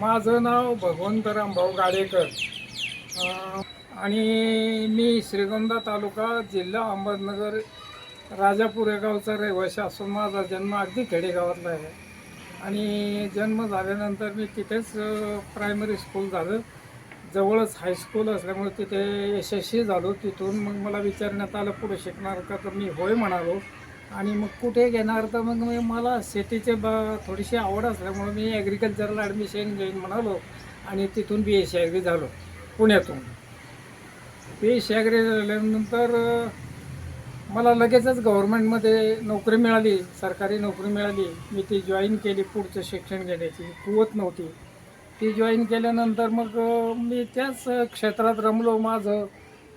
माझं नाव भगवंत भाऊ गाडेकर. आणि मी श्रीगोंदा तालुका जिल्हा अहमदनगर राजापूर या गावचा रहिवासी असून माझा जन्म अगदी खेडेगावातला आहे. आणि जन्म झाल्यानंतर मी तिथेच प्रायमरी स्कूल झालं. जवळच हायस्कूल असल्यामुळे तिथे यशस्वी झालो. तिथून मग मला विचारण्यात आलं पुढे शिकणार का? तर मी होय म्हणालो. आणि मग कुठे घेणार? तर मग मी मला शेतीचे बा थोडीशी आवड असल्यामुळे मी ॲग्रिकल्चरला ॲडमिशन घेईन म्हणालो आणि तिथून बी एस सी ॲग्री झालो पुण्यातून. बी एस सी ॲग्री झाल्यानंतर मला लगेचच गव्हर्मेंटमध्ये नोकरी मिळाली सरकारी नोकरी मिळाली. मी ती जॉईन केली पुढचं शिक्षण घेण्याची कुवत नव्हती. ती जॉईन केल्यानंतर मग मी त्याच क्षेत्रात रमलो माझं.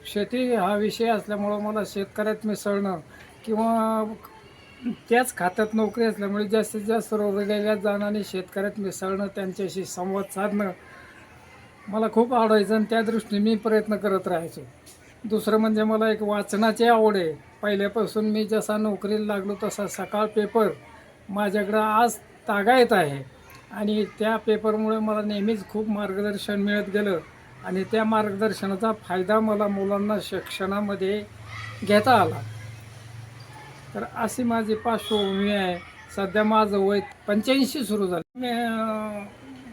शेती हा विषय असल्यामुळं मला शेतकऱ्यात मिसळणं किंवा त्याच खात्यात नोकरी असल्यामुळे जास्तीत जास्त रोजगारात जाणं आणि शेतकऱ्यात मिसळणं त्यांच्याशी संवाद साधणं मला खूप आवडायचं आणि त्या दृष्टीने मी प्रयत्न करत राहायचो. दुसरं म्हणजे मला एक वाचनाची आवड आहे. पहिल्यापासून मी जसा नोकरीला लागलो तसा सकाळ पेपर माझ्याकडं आज तागा येत आहे आणि त्या पेपरमुळे मला नेहमीच खूप मार्गदर्शन मिळत गेलं आणि त्या मार्गदर्शनाचा फायदा मला मुलांना शिक्षणामध्ये घेता आला. तर अशी माझी पार्श्वभूमी आहे. सध्या माझं वय पंच्याऐंशी सुरू झालं. मी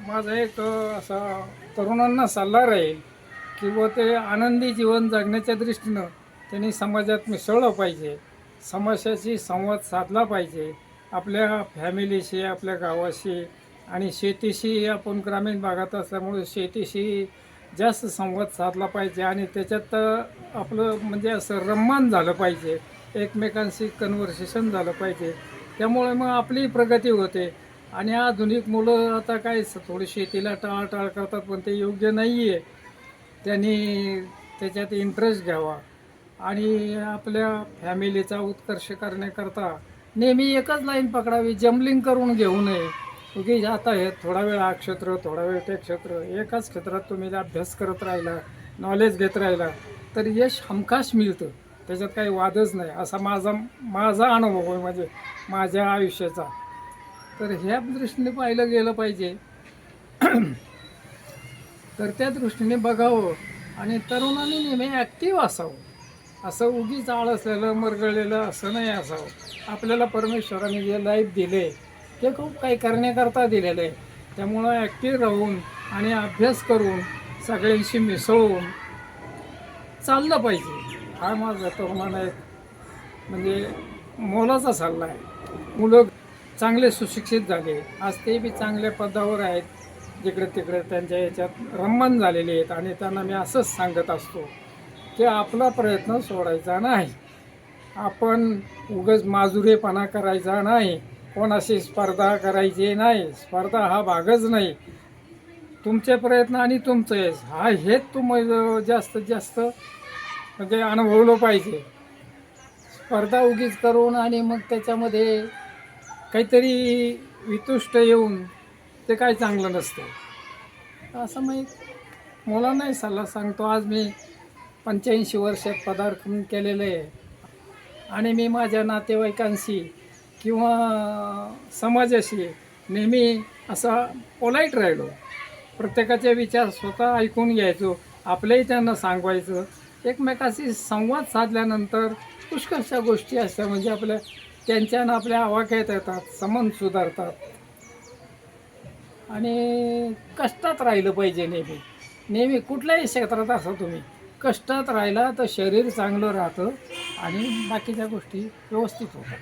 माझा एक असा तरुणांना सल्ला राहील किंवा ते आनंदी जीवन जगण्याच्या दृष्टीनं त्यांनी समाजात मिसळलं पाहिजे. समाजाशी संवाद साधला पाहिजे. आपल्या फॅमिलीशी आपल्या गावाशी आणि शेतीशी आपण ग्रामीण भागात असल्यामुळे शेतीशी जास्त संवाद साधला पाहिजे आणि त्याच्यात आपलं म्हणजे असं रम्मान झालं पाहिजे. एकमेकांशी कन्व्हर्सेशन झालं पाहिजे. त्यामुळे मग आपली प्रगती होते. आणि आधुनिक मुलं आता काय स- थोडी शेतीला टाळाटाळ करतात पण ते योग्य नाही आहे त्यांनी त्याच्यात इंटरेस्ट घ्यावा. आणि आपल्या फॅमिलीचा उत्कर्ष करण्याकरता नेहमी एकच लाईन पकडावी जम्बलिंग करून घेऊ नये. उगी आता हे थोडा वेळ हा क्षेत्र थोडा वेळ ते क्षेत्र एकाच क्षेत्रात तुम्ही अभ्यास करत राहिला नॉलेज घेत राहिला तर यश हमखास मिळतं. त्याच्यात काही वादच नाही. असा माझा माझा अनुभव आहे म्हणजे माझ्या आयुष्याचा. तर ह्या दृष्टीने पाहिलं गेलं पाहिजे. तर त्या दृष्टीने बघावं आणि तरुणांनी नेहमी ॲक्टिव्ह असावं. असं उगीच आळ असलेलं मरगळलेलं असं नाही असावं. आपल्याला परमेश्वराने जे लाईफ दिले ते खूप काही करण्याकरता दिलेलं आहे. त्यामुळं ॲक्टिव्ह राहून आणि अभ्यास करून सगळ्यांशी मिसळून चाललं पाहिजे. हा माझा होणार एक म्हणजे मोलाचा सल्ला आहे. मुलं चांगले सुशिक्षित झाले. आज ते बी चांगल्या पदावर आहेत. जिकडे तिकडे त्यांच्या याच्यात रम्मन झालेले आहेत आणि त्यांना मी असंच सांगत असतो की आपला प्रयत्न सोडायचा नाही. आपण उगच माजुरेपणा करायचा नाही. कोणाशी स्पर्धा करायची नाही. स्पर्धा हा भागच नाही. तुमचे प्रयत्न आणि तुमचं. यश हा हेच तुम्ही जास्तीत जास्त म्हणजे अनुभवलं पाहिजे. स्पर्धा उगीच करून आणि मग त्याच्यामध्ये काहीतरी वितुष्ट येऊन ते काय चांगलं नसतं. असं मी मुलांनाही सल्ला सांगतो. आज मी पंच्याऐंशी वर्षात पदार्पण केलेलं आहे. आणि मी माझ्या नातेवाईकांशी किंवा समाजाशी नेहमी असा पोलाईट राहिलो. प्रत्येकाचे विचार स्वतः ऐकून घ्यायचो. आपल्याही त्यांना सांगवायचं. एकमेकाशी संवाद साधल्यानंतर पुष्कळशा गोष्टी असतात. म्हणजे आपल्या त्यांच्या आपल्या आवाक्यात येतात संबंध सुधारतात. आणि कष्टात राहिलं पाहिजे नेहमी. नेहमी कुठल्याही क्षेत्रात असा तुम्ही कष्टात राहिला तर शरीर चांगलं राहतं आणि बाकीच्या गोष्टी व्यवस्थित होतात.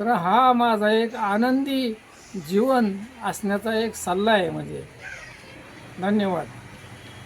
तर हा माझा एक आनंदी जीवन असण्याचा एक सल्ला आहे म्हणजे. धन्यवाद.